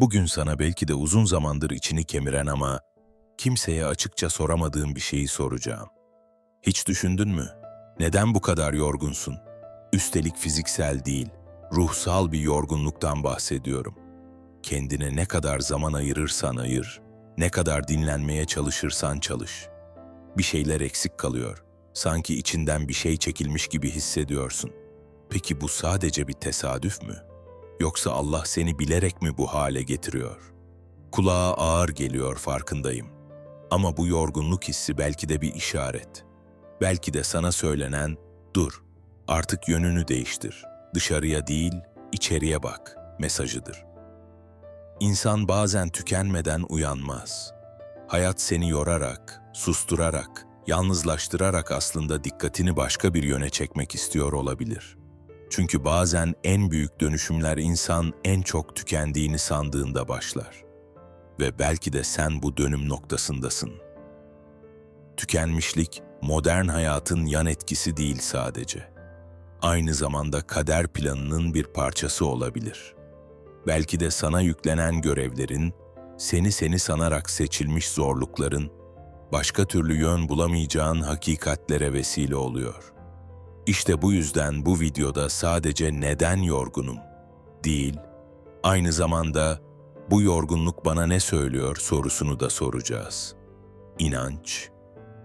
Bugün sana belki de uzun zamandır içini kemiren ama kimseye açıkça soramadığım bir şeyi soracağım. Hiç düşündün mü? Neden bu kadar yorgunsun? Üstelik fiziksel değil, ruhsal bir yorgunluktan bahsediyorum. Kendine ne kadar zaman ayırırsan ayır, ne kadar dinlenmeye çalışırsan çalış. Bir şeyler eksik kalıyor. Sanki içinden bir şey çekilmiş gibi hissediyorsun. Peki bu sadece bir tesadüf mü? Yoksa Allah seni bilerek mi bu hale getiriyor? Kulağa ağır geliyor farkındayım. Ama bu yorgunluk hissi belki de bir işaret. Belki de sana söylenen, dur, artık yönünü değiştir. Dışarıya değil, içeriye bak mesajıdır. İnsan bazen tükenmeden uyanmaz. Hayat seni yorarak, susturarak, yalnızlaştırarak aslında dikkatini başka bir yöne çekmek istiyor olabilir. Çünkü bazen en büyük dönüşümler insan en çok tükendiğini sandığında başlar. Ve belki de sen bu dönüm noktasındasın. Tükenmişlik, modern hayatın yan etkisi değil sadece. Aynı zamanda kader planının bir parçası olabilir. Belki de sana yüklenen görevlerin, seni seni sanarak seçilmiş zorlukların, başka türlü yön bulamayacağın hakikatlere vesile oluyor. İşte bu yüzden bu videoda sadece neden yorgunum değil, aynı zamanda bu yorgunluk bana ne söylüyor sorusunu da soracağız. İnanç,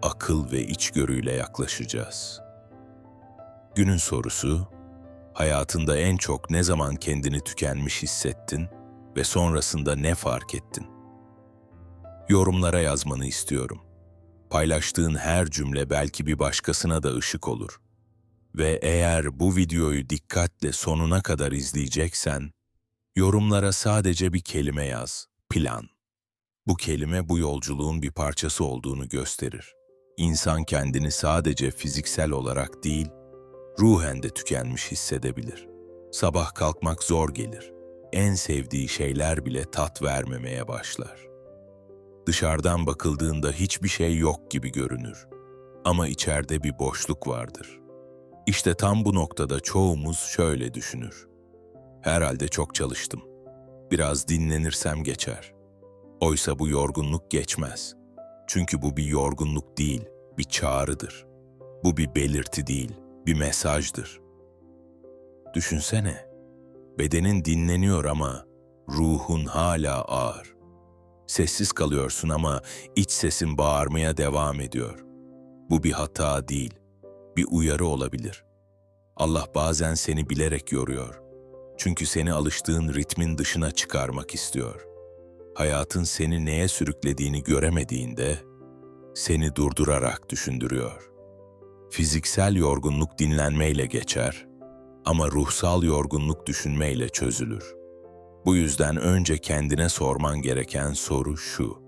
akıl ve içgörüyle yaklaşacağız. Günün sorusu, hayatında en çok ne zaman kendini tükenmiş hissettin ve sonrasında ne fark ettin? Yorumlara yazmanı istiyorum. Paylaştığın her cümle belki bir başkasına da ışık olur. Ve eğer bu videoyu dikkatle sonuna kadar izleyeceksen, yorumlara sadece bir kelime yaz, plan. Bu kelime bu yolculuğun bir parçası olduğunu gösterir. İnsan kendini sadece fiziksel olarak değil, ruhen de tükenmiş hissedebilir. Sabah kalkmak zor gelir. En sevdiği şeyler bile tat vermemeye başlar. Dışarıdan bakıldığında hiçbir şey yok gibi görünür. Ama içeride bir boşluk vardır. İşte tam bu noktada çoğumuz şöyle düşünür. Herhalde çok çalıştım. Biraz dinlenirsem geçer. Oysa bu yorgunluk geçmez. Çünkü bu bir yorgunluk değil, bir çağrıdır. Bu bir belirti değil, bir mesajdır. Düşünsene, bedenin dinleniyor ama ruhun hala ağır. Sessiz kalıyorsun ama iç sesin bağırmaya devam ediyor. Bu bir hata değil, bir uyarı olabilir. Allah bazen seni bilerek yoruyor. Çünkü seni alıştığın ritmin dışına çıkarmak istiyor. Hayatın seni neye sürüklediğini göremediğinde seni durdurarak düşündürüyor. Fiziksel yorgunluk dinlenmeyle geçer ama ruhsal yorgunluk düşünmeyle çözülür. Bu yüzden önce kendine sorman gereken soru şu.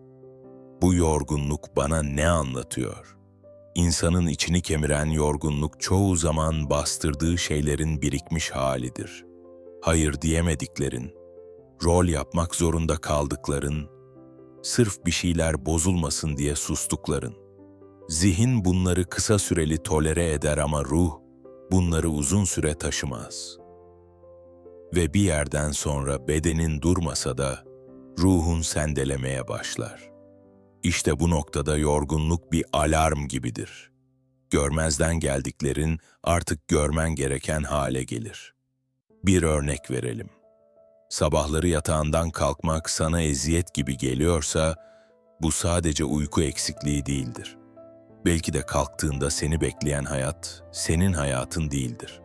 Bu yorgunluk bana ne anlatıyor? İnsanın içini kemiren yorgunluk çoğu zaman bastırdığı şeylerin birikmiş halidir. Hayır diyemediklerin, rol yapmak zorunda kaldıkların, sırf bir şeyler bozulmasın diye sustukların. Zihin bunları kısa süreli tolere eder ama ruh bunları uzun süre taşımaz. Ve bir yerden sonra bedenin durmasa da ruhun sendelemeye başlar. İşte bu noktada yorgunluk bir alarm gibidir. Görmezden geldiklerin artık görmen gereken hale gelir. Bir örnek verelim. Sabahları yatağından kalkmak sana eziyet gibi geliyorsa, bu sadece uyku eksikliği değildir. Belki de kalktığında seni bekleyen hayat, senin hayatın değildir.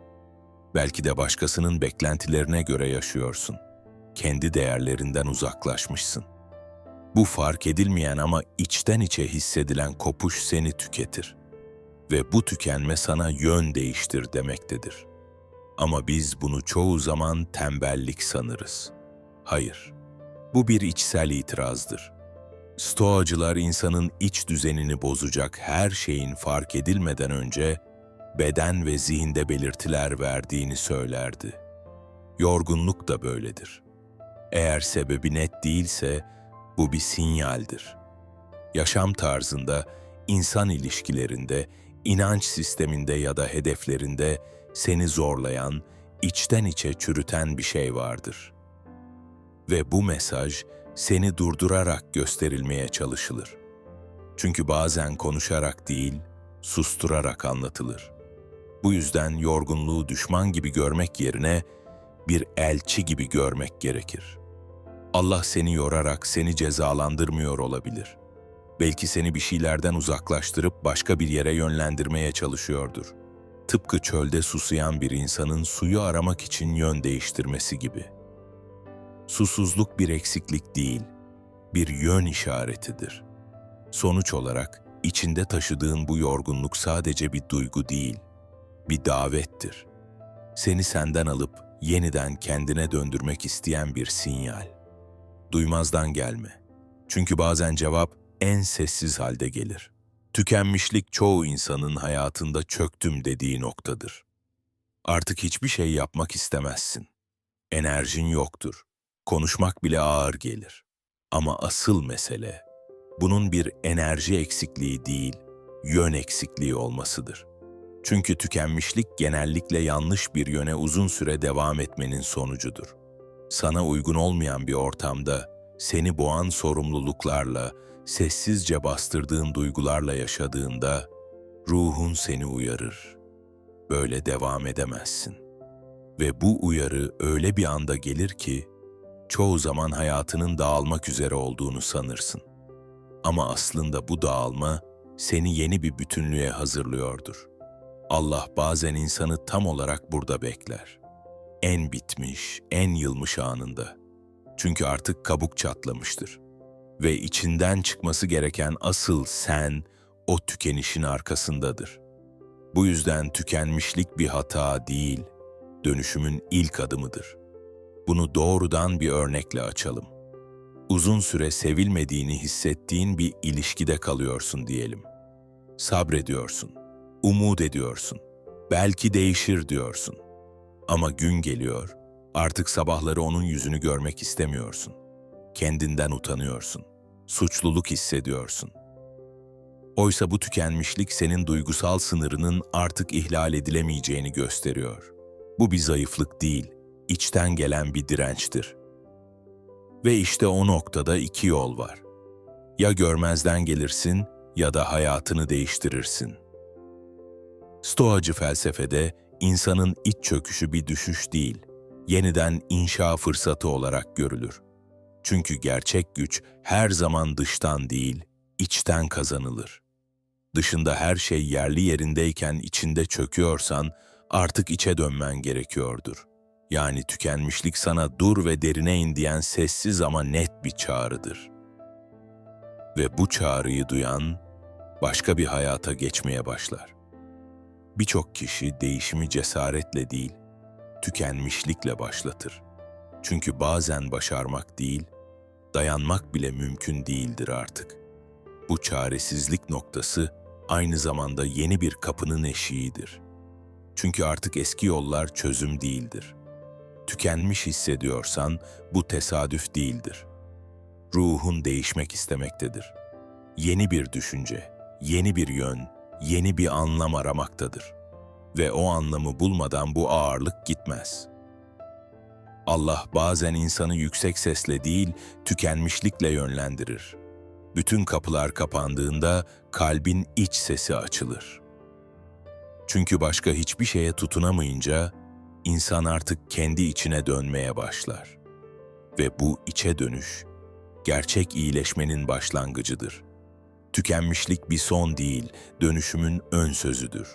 Belki de başkasının beklentilerine göre yaşıyorsun. Kendi değerlerinden uzaklaşmışsın. Bu fark edilmeyen ama içten içe hissedilen kopuş seni tüketir. Ve bu tükenme sana yön değiştir demektedir. Ama biz bunu çoğu zaman tembellik sanırız. Hayır, bu bir içsel itirazdır. Stoacılar insanın iç düzenini bozacak her şeyin fark edilmeden önce beden ve zihinde belirtiler verdiğini söylerdi. Yorgunluk da böyledir. Eğer sebebi net değilse bu bir sinyaldir. Yaşam tarzında, insan ilişkilerinde, inanç sisteminde ya da hedeflerinde seni zorlayan, içten içe çürüten bir şey vardır. Ve bu mesaj seni durdurarak gösterilmeye çalışılır. Çünkü bazen konuşarak değil, susturarak anlatılır. Bu yüzden yorgunluğu düşman gibi görmek yerine bir elçi gibi görmek gerekir. Allah seni yorarak seni cezalandırmıyor olabilir. Belki seni bir şeylerden uzaklaştırıp başka bir yere yönlendirmeye çalışıyordur. Tıpkı çölde susayan bir insanın suyu aramak için yön değiştirmesi gibi. Susuzluk bir eksiklik değil, bir yön işaretidir. Sonuç olarak içinde taşıdığın bu yorgunluk sadece bir duygu değil, bir davettir. Seni senden alıp yeniden kendine döndürmek isteyen bir sinyal. Duymazdan gelme. Çünkü bazen cevap en sessiz halde gelir. Tükenmişlik çoğu insanın hayatında çöktüm dediği noktadır. Artık hiçbir şey yapmak istemezsin. Enerjin yoktur. Konuşmak bile ağır gelir. Ama asıl mesele bunun bir enerji eksikliği değil, yön eksikliği olmasıdır. Çünkü tükenmişlik genellikle yanlış bir yöne uzun süre devam etmenin sonucudur. Sana uygun olmayan bir ortamda seni boğan sorumluluklarla, sessizce bastırdığın duygularla yaşadığında ruhun seni uyarır. Böyle devam edemezsin. Ve bu uyarı öyle bir anda gelir ki çoğu zaman hayatının dağılmak üzere olduğunu sanırsın. Ama aslında bu dağılma seni yeni bir bütünlüğe hazırlıyordur. Allah bazen insanı tam olarak burada bekler. En bitmiş, en yılmış anında. Çünkü artık kabuk çatlamıştır. Ve içinden çıkması gereken asıl sen o tükenişin arkasındadır. Bu yüzden tükenmişlik bir hata değil, dönüşümün ilk adımıdır. Bunu doğrudan bir örnekle açalım. Uzun süre sevilmediğini hissettiğin bir ilişkide kalıyorsun diyelim. Sabrediyorsun, umut ediyorsun, belki değişir diyorsun. Ama gün geliyor, artık sabahları onun yüzünü görmek istemiyorsun. Kendinden utanıyorsun, suçluluk hissediyorsun. Oysa bu tükenmişlik senin duygusal sınırının artık ihlal edilemeyeceğini gösteriyor. Bu bir zayıflık değil, içten gelen bir dirençtir. Ve işte o noktada iki yol var. Ya görmezden gelirsin ya da hayatını değiştirirsin. Stoacı felsefede insanın iç çöküşü bir düşüş değil, yeniden inşa fırsatı olarak görülür. Çünkü gerçek güç her zaman dıştan değil, içten kazanılır. Dışında her şey yerli yerindeyken içinde çöküyorsan artık içe dönmen gerekiyordur. Yani tükenmişlik sana dur ve derine in diyen sessiz ama net bir çağrıdır. Ve bu çağrıyı duyan başka bir hayata geçmeye başlar. Birçok kişi değişimi cesaretle değil, tükenmişlikle başlatır. Çünkü bazen başarmak değil, dayanmak bile mümkün değildir artık. Bu çaresizlik noktası aynı zamanda yeni bir kapının eşiğidir. Çünkü artık eski yollar çözüm değildir. Tükenmiş hissediyorsan bu tesadüf değildir. Ruhun değişmek istemektedir. Yeni bir düşünce, yeni bir yön, yeni bir anlam aramaktadır. Ve o anlamı bulmadan bu ağırlık gitmez. Allah bazen insanı yüksek sesle değil, tükenmişlikle yönlendirir. Bütün kapılar kapandığında kalbin iç sesi açılır. Çünkü başka hiçbir şeye tutunamayınca insan artık kendi içine dönmeye başlar. Ve bu içe dönüş gerçek iyileşmenin başlangıcıdır. Tükenmişlik bir son değil, dönüşümün ön sözüdür.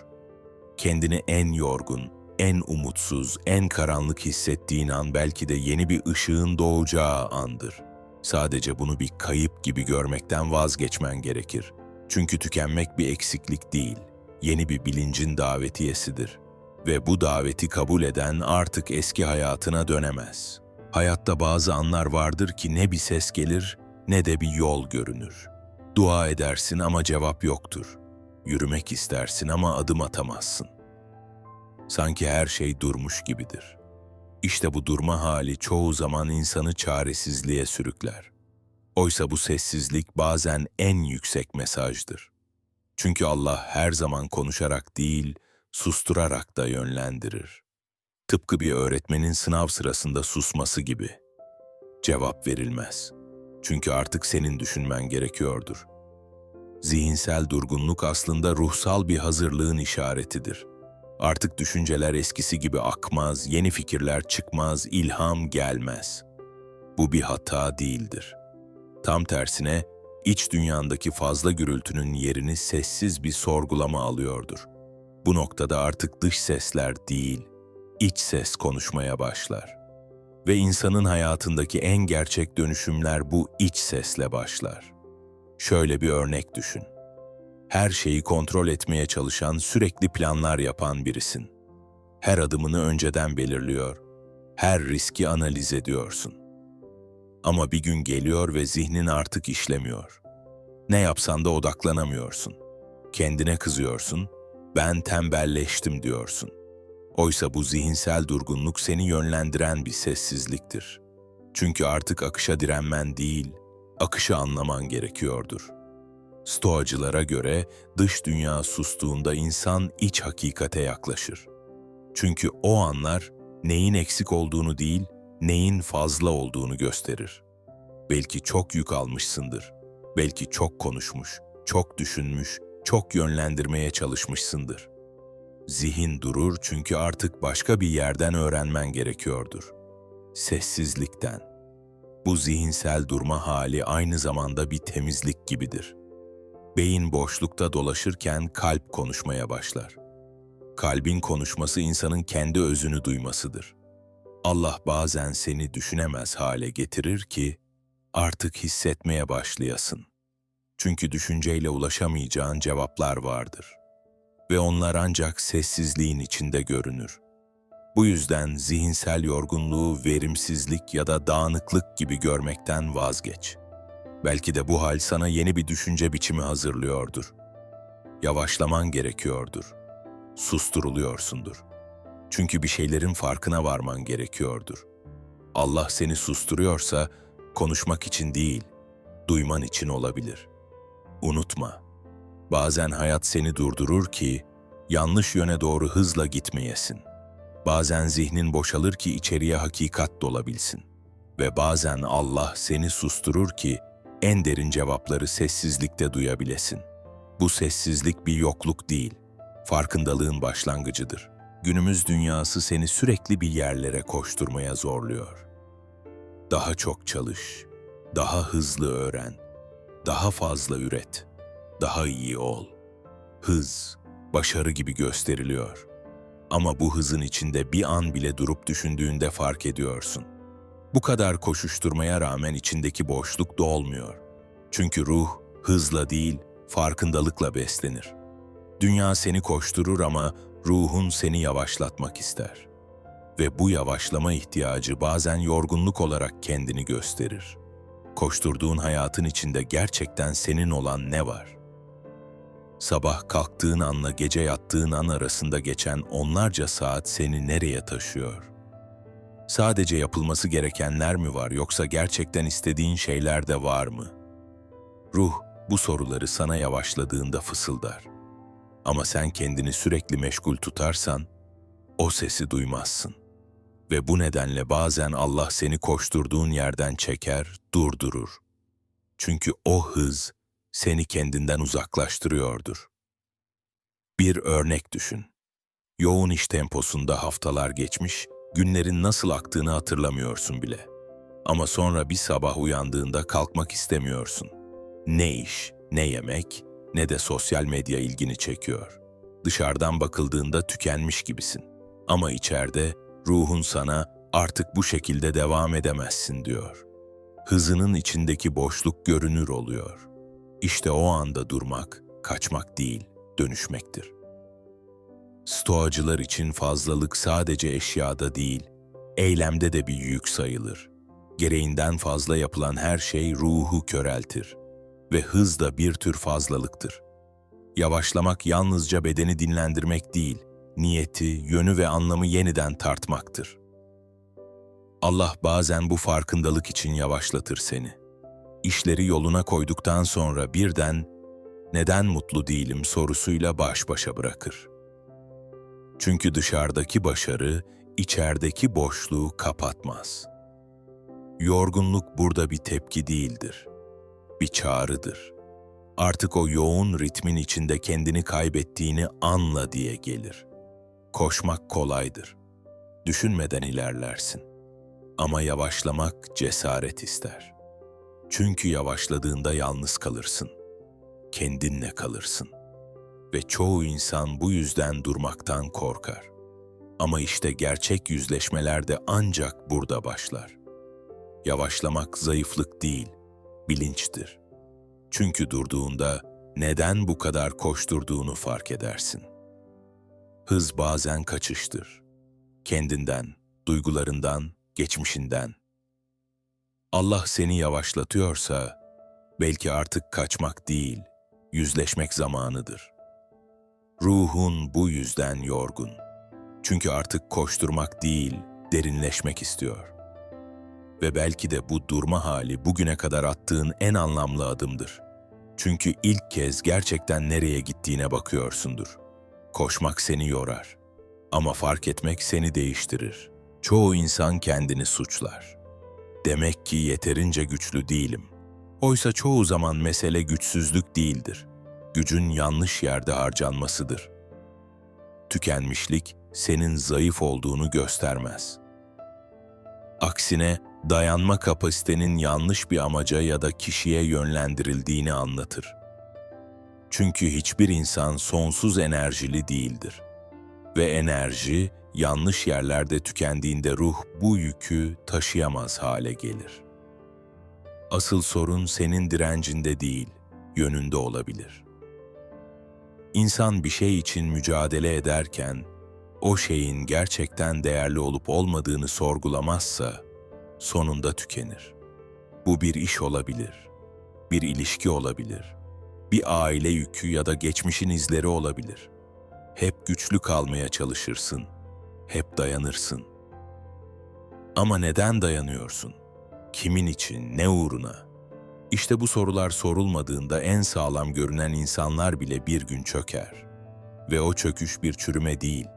Kendini en yorgun, en umutsuz, en karanlık hissettiğin an belki de yeni bir ışığın doğacağı andır. Sadece bunu bir kayıp gibi görmekten vazgeçmen gerekir. Çünkü tükenmek bir eksiklik değil, yeni bir bilincin davetiyesidir. Ve bu daveti kabul eden artık eski hayatına dönemez. Hayatta bazı anlar vardır ki ne bir ses gelir ne de bir yol görünür. Dua edersin ama cevap yoktur. Yürümek istersin ama adım atamazsın. Sanki her şey durmuş gibidir. İşte bu durma hali çoğu zaman insanı çaresizliğe sürükler. Oysa bu sessizlik bazen en yüksek mesajdır. Çünkü Allah her zaman konuşarak değil, susturarak da yönlendirir. Tıpkı bir öğretmenin sınav sırasında susması gibi. Cevap verilmez. Çünkü artık senin düşünmen gerekiyordur. Zihinsel durgunluk aslında ruhsal bir hazırlığın işaretidir. Artık düşünceler eskisi gibi akmaz, yeni fikirler çıkmaz, ilham gelmez. Bu bir hata değildir. Tam tersine iç dünyandaki fazla gürültünün yerini sessiz bir sorgulama alıyordur. Bu noktada artık dış sesler değil, iç ses konuşmaya başlar. Ve insanın hayatındaki en gerçek dönüşümler bu iç sesle başlar. Şöyle bir örnek düşün. Her şeyi kontrol etmeye çalışan, sürekli planlar yapan birisin. Her adımını önceden belirliyor, her riski analiz ediyorsun. Ama bir gün geliyor ve zihnin artık işlemiyor. Ne yapsan da odaklanamıyorsun. Kendine kızıyorsun, ben tembelleştim diyorsun. Oysa bu zihinsel durgunluk seni yönlendiren bir sessizliktir. Çünkü artık akışa direnmen değil, akışı anlaman gerekiyordur. Stoacılara göre dış dünya sustuğunda insan iç hakikate yaklaşır. Çünkü o anlar neyin eksik olduğunu değil, neyin fazla olduğunu gösterir. Belki çok yük almışsındır. Belki çok konuşmuş, çok düşünmüş, çok yönlendirmeye çalışmışsındır. Zihin durur çünkü artık başka bir yerden öğrenmen gerekiyordur. Sessizlikten. Bu zihinsel durma hali aynı zamanda bir temizlik gibidir. Beyin boşlukta dolaşırken kalp konuşmaya başlar. Kalbin konuşması insanın kendi özünü duymasıdır. Allah bazen seni düşünemez hale getirir ki artık hissetmeye başlayasın. Çünkü düşünceyle ulaşamayacağın cevaplar vardır. Ve onlar ancak sessizliğin içinde görünür. Bu yüzden zihinsel yorgunluğu verimsizlik ya da dağınıklık gibi görmekten vazgeç. Belki de bu hal sana yeni bir düşünce biçimi hazırlıyordur. Yavaşlaman gerekiyordur. Susturuluyorsundur. Çünkü bir şeylerin farkına varman gerekiyordur. Allah seni susturuyorsa konuşmak için değil, duyman için olabilir. Unutma, bazen hayat seni durdurur ki yanlış yöne doğru hızla gitmeyesin. Bazen zihnin boşalır ki içeriye hakikat dolabilsin. Ve bazen Allah seni susturur ki en derin cevapları sessizlikte duyabilesin. Bu sessizlik bir yokluk değil, farkındalığın başlangıcıdır. Günümüz dünyası seni sürekli bir yerlere koşturmaya zorluyor. Daha çok çalış, daha hızlı öğren, daha fazla üret, daha iyi ol. Hız, başarı gibi gösteriliyor. Ama bu hızın içinde bir an bile durup düşündüğünde fark ediyorsun. Bu kadar koşuşturmaya rağmen içindeki boşluk dolmuyor. Çünkü ruh hızla değil, farkındalıkla beslenir. Dünya seni koşturur ama ruhun seni yavaşlatmak ister. Ve bu yavaşlama ihtiyacı bazen yorgunluk olarak kendini gösterir. Koşturduğun hayatın içinde gerçekten senin olan ne var? Sabah kalktığın anla gece yattığın an arasında geçen onlarca saat seni nereye taşıyor? Sadece yapılması gerekenler mi var yoksa gerçekten istediğin şeyler de var mı? Ruh bu soruları sana yavaşladığında fısıldar. Ama sen kendini sürekli meşgul tutarsan o sesi duymazsın. Ve bu nedenle bazen Allah seni koşturduğun yerden çeker, durdurur. Çünkü o hız seni kendinden uzaklaştırıyordur. Bir örnek düşün. Yoğun iş temposunda haftalar geçmiş, günlerin nasıl aktığını hatırlamıyorsun bile. Ama sonra bir sabah uyandığında kalkmak istemiyorsun. Ne iş, ne yemek, ne de sosyal medya ilgini çekiyor. Dışarıdan bakıldığında tükenmiş gibisin. Ama içeride ruhun sana artık bu şekilde devam edemezsin diyor. Hızının içindeki boşluk görünür oluyor. İşte o anda durmak, kaçmak değil, dönüşmektir. Stoacılar için fazlalık sadece eşyada değil, eylemde de bir yük sayılır. Gereğinden fazla yapılan her şey ruhu köreltir ve hız da bir tür fazlalıktır. Yavaşlamak yalnızca bedeni dinlendirmek değil, niyeti, yönü ve anlamı yeniden tartmaktır. Allah bazen bu farkındalık için yavaşlatır seni. İşleri yoluna koyduktan sonra birden neden mutlu değilim sorusuyla baş başa bırakır. Çünkü dışarıdaki başarı içerideki boşluğu kapatmaz. Yorgunluk burada bir tepki değildir. Bir çağrıdır. Artık o yoğun ritmin içinde kendini kaybettiğini anla diye gelir. Koşmak kolaydır. Düşünmeden ilerlersin. Ama yavaşlamak cesaret ister. Çünkü yavaşladığında yalnız kalırsın. Kendinle kalırsın. Ve çoğu insan bu yüzden durmaktan korkar. Ama işte gerçek yüzleşmeler de ancak burada başlar. Yavaşlamak zayıflık değil, bilinçtir. Çünkü durduğunda neden bu kadar koşturduğunu fark edersin. Hız bazen kaçıştır. Kendinden, duygularından, geçmişinden. Allah seni yavaşlatıyorsa belki artık kaçmak değil, yüzleşmek zamanıdır. Ruhun bu yüzden yorgun. Çünkü artık koşturmak değil, derinleşmek istiyor. Ve belki de bu durma hali bugüne kadar attığın en anlamlı adımdır. Çünkü ilk kez gerçekten nereye gittiğine bakıyorsundur. Koşmak seni yorar. Ama fark etmek seni değiştirir. Çoğu insan kendini suçlar. Demek ki yeterince güçlü değilim. Oysa çoğu zaman mesele güçsüzlük değildir. Gücün yanlış yerde harcanmasıdır. Tükenmişlik senin zayıf olduğunu göstermez. Aksine dayanma kapasitenin yanlış bir amaca ya da kişiye yönlendirildiğini anlatır. Çünkü hiçbir insan sonsuz enerjili değildir. Ve enerji yanlış yerlerde tükendiğinde ruh bu yükü taşıyamaz hale gelir. Asıl sorun senin direncinde değil, yönünde olabilir. İnsan bir şey için mücadele ederken o şeyin gerçekten değerli olup olmadığını sorgulamazsa sonunda tükenir. Bu bir iş olabilir, bir ilişki olabilir, bir aile yükü ya da geçmişin izleri olabilir. Hep güçlü kalmaya çalışırsın, hep dayanırsın. Ama neden dayanıyorsun? Kimin için, ne uğruna? İşte bu sorular sorulmadığında en sağlam görünen insanlar bile bir gün çöker. Ve o çöküş bir çürüme değil,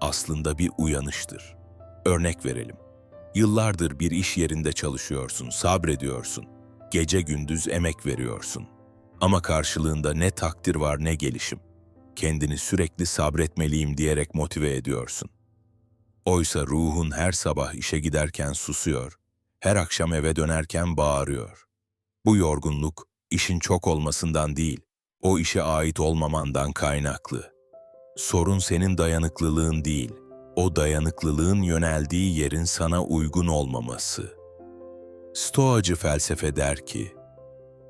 aslında bir uyanıştır. Örnek verelim. Yıllardır bir iş yerinde çalışıyorsun, sabrediyorsun. Gece gündüz emek veriyorsun. Ama karşılığında ne takdir var ne gelişim. Kendini sürekli sabretmeliyim diyerek motive ediyorsun. Oysa ruhun her sabah işe giderken susuyor, her akşam eve dönerken bağırıyor. Bu yorgunluk işin çok olmasından değil, o işe ait olmamandan kaynaklı. Sorun senin dayanıklılığın değil, o dayanıklılığın yöneldiği yerin sana uygun olmaması. Stoacı felsefe der ki,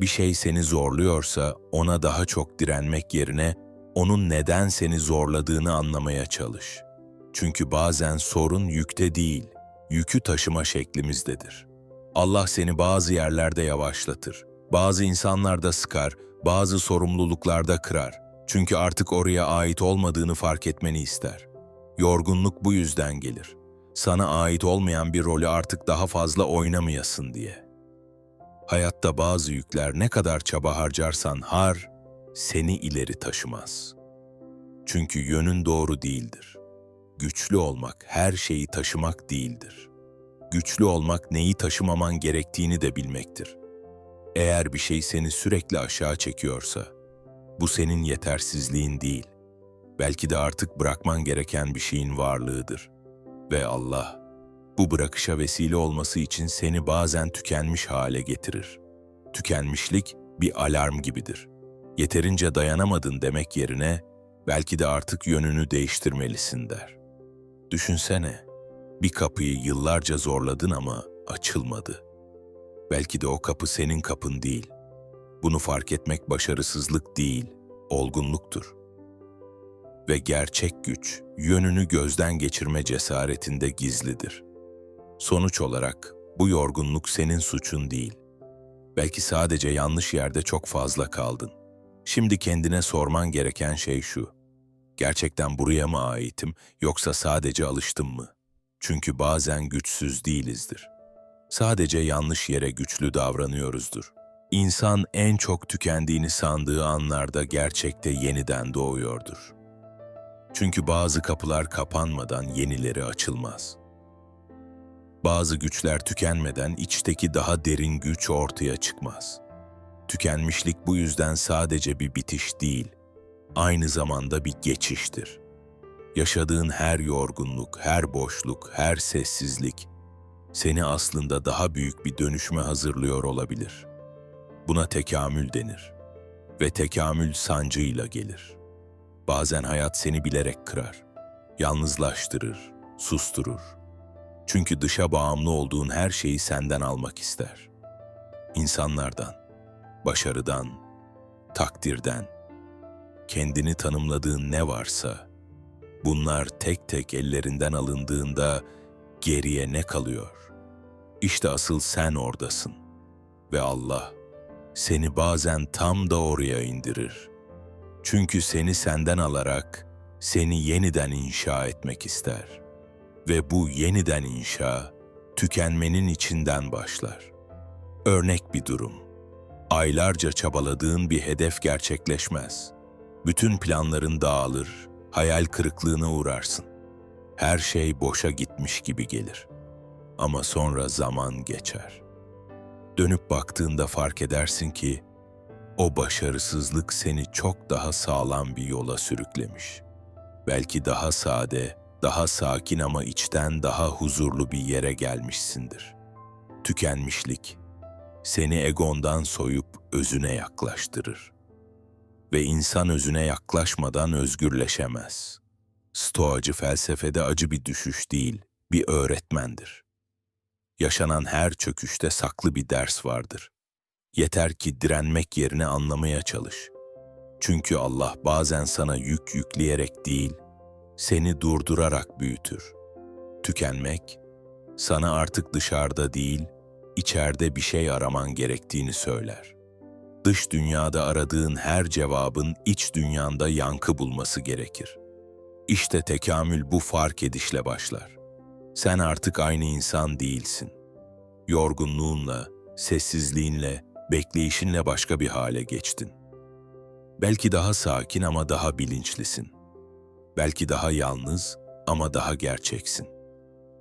bir şey seni zorluyorsa ona daha çok direnmek yerine onun neden seni zorladığını anlamaya çalış. Çünkü bazen sorun yükte değil, yükü taşıma şeklimizdedir. Allah seni bazı yerlerde yavaşlatır, bazı insanlarda sıkar, bazı sorumluluklarda kırar. Çünkü artık oraya ait olmadığını fark etmeni ister. Yorgunluk bu yüzden gelir. Sana ait olmayan bir rolü artık daha fazla oynamayasın diye. Hayatta bazı yükler ne kadar çaba harcarsan har, seni ileri taşımaz. Çünkü yönün doğru değildir. Güçlü olmak her şeyi taşımak değildir. Güçlü olmak neyi taşımaman gerektiğini de bilmektir. Eğer bir şey seni sürekli aşağı çekiyorsa, bu senin yetersizliğin değil, belki de artık bırakman gereken bir şeyin varlığıdır. Ve Allah, bu bırakışa vesile olması için seni bazen tükenmiş hale getirir. Tükenmişlik bir alarm gibidir. Yeterince dayanamadın demek yerine, belki de artık yönünü değiştirmelisin der. Düşünsene, bir kapıyı yıllarca zorladın ama açılmadı. Belki de o kapı senin kapın değil. Bunu fark etmek başarısızlık değil, olgunluktur. Ve gerçek güç, yönünü gözden geçirme cesaretinde gizlidir. Sonuç olarak bu yorgunluk senin suçun değil. Belki sadece yanlış yerde çok fazla kaldın. Şimdi kendine sorman gereken şey şu. Gerçekten buraya mı aitim yoksa sadece alıştım mı? Çünkü bazen güçsüz değilizdir. Sadece yanlış yere güçlü davranıyoruzdur. İnsan en çok tükendiğini sandığı anlarda gerçekte yeniden doğuyordur. Çünkü bazı kapılar kapanmadan yenileri açılmaz. Bazı güçler tükenmeden içteki daha derin güç ortaya çıkmaz. Tükenmişlik bu yüzden sadece bir bitiş değil, aynı zamanda bir geçiştir. Yaşadığın her yorgunluk, her boşluk, her sessizlik seni aslında daha büyük bir dönüşüme hazırlıyor olabilir. Buna tekamül denir ve tekamül sancıyla gelir. Bazen hayat seni bilerek kırar, yalnızlaştırır, susturur. Çünkü dışa bağımlı olduğun her şeyi senden almak ister. İnsanlardan, başarıdan, takdirden, kendini tanımladığın ne varsa, bunlar tek tek ellerinden alındığında geriye ne kalıyor? İşte asıl sen oradasın ve Allah seni bazen tam da oraya indirir. Çünkü seni senden alarak seni yeniden inşa etmek ister. Ve bu yeniden inşa tükenmenin içinden başlar. Örnek bir durum. Aylarca çabaladığın bir hedef gerçekleşmez. Bütün planların dağılır, hayal kırıklığına uğrarsın. Her şey boşa gitmiş gibi gelir. Ama sonra zaman geçer. Dönüp baktığında fark edersin ki o başarısızlık seni çok daha sağlam bir yola sürüklemiş. Belki daha sade, daha sakin ama içten daha huzurlu bir yere gelmişsindir. Tükenmişlik seni egondan soyup özüne yaklaştırır. Ve insan özüne yaklaşmadan özgürleşemez. Stoacı felsefede acı bir düşüş değil, bir öğretmendir. Yaşanan her çöküşte saklı bir ders vardır. Yeter ki direnmek yerine anlamaya çalış. Çünkü Allah bazen sana yük yükleyerek değil, seni durdurarak büyütür. Tükenmek, sana artık dışarıda değil, içeride bir şey araman gerektiğini söyler. Dış dünyada aradığın her cevabın iç dünyanda yankı bulması gerekir. İşte tekamül bu fark edişle başlar. Sen artık aynı insan değilsin. Yorgunluğunla, sessizliğinle, bekleyişinle başka bir hale geçtin. Belki daha sakin ama daha bilinçlisin. Belki daha yalnız ama daha gerçeksin.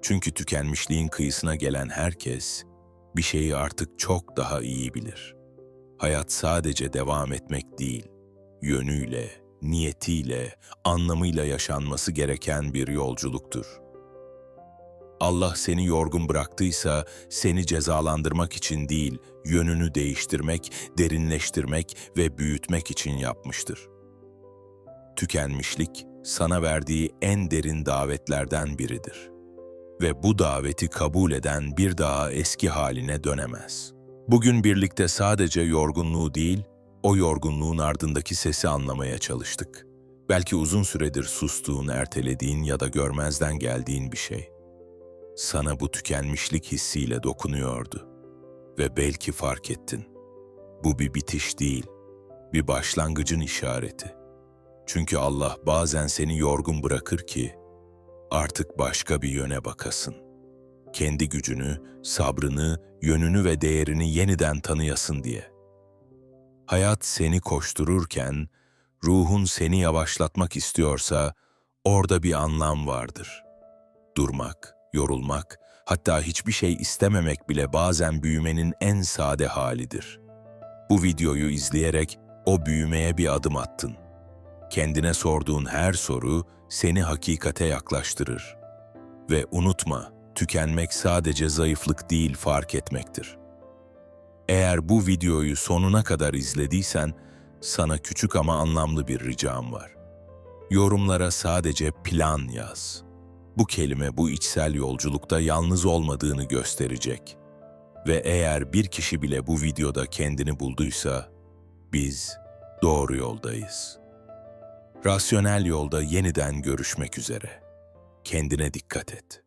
Çünkü tükenmişliğin kıyısına gelen herkes bir şeyi artık çok daha iyi bilir. Hayat sadece devam etmek değil, yönüyle, niyetiyle, anlamıyla yaşanması gereken bir yolculuktur. Allah seni yorgun bıraktıysa seni cezalandırmak için değil, yönünü değiştirmek, derinleştirmek ve büyütmek için yapmıştır. Tükenmişlik sana verdiği en derin davetlerden biridir. Ve bu daveti kabul eden bir daha eski haline dönemez. Bugün birlikte sadece yorgunluğu değil, o yorgunluğun ardındaki sesi anlamaya çalıştık. Belki uzun süredir sustuğun, ertelediğin ya da görmezden geldiğin bir şey sana bu tükenmişlik hissiyle dokunuyordu ve belki fark ettin. Bu bir bitiş değil, bir başlangıcın işareti. Çünkü Allah bazen seni yorgun bırakır ki artık başka bir yöne bakasın. Kendi gücünü, sabrını, yönünü ve değerini yeniden tanıyasın diye. Hayat seni koştururken, ruhun seni yavaşlatmak istiyorsa orada bir anlam vardır. Durmak, yorulmak, hatta hiçbir şey istememek bile bazen büyümenin en sade halidir. Bu videoyu izleyerek o büyümeye bir adım attın. Kendine sorduğun her soru seni hakikate yaklaştırır. Ve unutma, tükenmek sadece zayıflık değil fark etmektir. Eğer bu videoyu sonuna kadar izlediysen, sana küçük ama anlamlı bir ricam var. Yorumlara sadece plan yaz. Bu kelime bu içsel yolculukta yalnız olmadığını gösterecek. Ve eğer bir kişi bile bu videoda kendini bulduysa, biz doğru yoldayız. Rasyonel yolda yeniden görüşmek üzere. Kendine dikkat et.